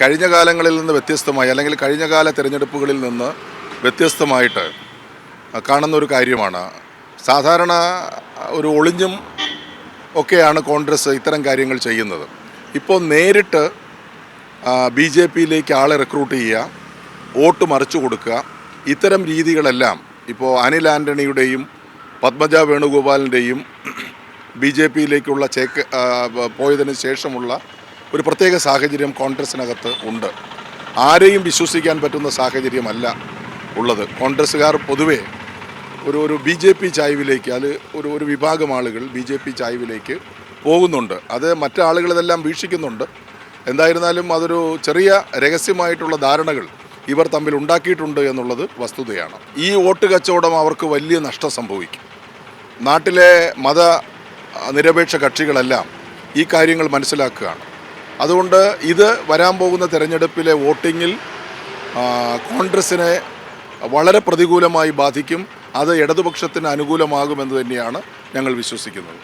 കഴിഞ്ഞ കാലങ്ങളിൽ നിന്ന് വ്യത്യസ്തമായി അല്ലെങ്കിൽ കഴിഞ്ഞ കാല തിരഞ്ഞെടുപ്പുകളിൽ നിന്ന് വ്യത്യസ്തമായിട്ട് കാണുന്ന ഒരു കാര്യമാണ്. സാധാരണ ഒരു ഒളിഞ്ഞും ഒക്കെയാണ് കോൺഗ്രസ് ഇത്തരം കാര്യങ്ങൾ ചെയ്യുന്നത്. ഇപ്പോൾ നേരിട്ട് ബി ജെ പിയിലേക്ക് ആളെ റിക്രൂട്ട് ചെയ്യുക വോട്ട് മറിച്ചു കൊടുക്കുക ഇത്തരം രീതികളെല്ലാം ഇപ്പോൾ അനിൽ ആന്റണിയുടെയും പത്മജ വേണുഗോപാലിന്റെയും ബി ജെ പിയിലേക്കുള്ള ചേക്ക് പോയതിന് ശേഷമുള്ള ഒരു പ്രത്യേക സാഹചര്യം കോൺഗ്രസിനകത്ത് ഉണ്ട്. ആരെയും വിശ്വസിക്കാൻ പറ്റുന്ന സാഹചര്യമല്ല ഉള്ളത്. കോൺഗ്രസ്സുകാർ പൊതുവേ ഒരു ഒരു ബി ജെ പി ചായ്വിലേക്ക് അത് ഒരു ഒരു വിഭാഗം ആളുകൾ ബി ജെ പി ചായ്വിലേക്ക് പോകുന്നുണ്ട്. അത് മറ്റാളുകൾ ഇതെല്ലാം വീക്ഷിക്കുന്നുണ്ട്. എന്തായിരുന്നാലും അതൊരു ചെറിയ രഹസ്യമായിട്ടുള്ള ധാരണകൾ ഇവർ തമ്മിൽ ഉണ്ടാക്കിയിട്ടുണ്ട് എന്നുള്ളത് വസ്തുതയാണ്. ഈ വോട്ട് കച്ചവടം അവർക്ക് വലിയ നഷ്ടം സംഭവിക്കും. നാട്ടിലെ മത നിരപേക്ഷ കക്ഷികളെല്ലാം ഈ കാര്യങ്ങൾ മനസ്സിലാക്കുകയാണ്. അതുകൊണ്ട് ഇത് വരാൻ പോകുന്ന തെരഞ്ഞെടുപ്പിലെ വോട്ടിങ്ങിൽ കോൺഗ്രസിനെ വളരെ പ്രതികൂലമായി ബാധിക്കും അത് ഇടതുപക്ഷത്തിന് അനുകൂലമാകുമെന്ന് തന്നെയാണ് ഞങ്ങൾ വിശ്വസിക്കുന്നത്.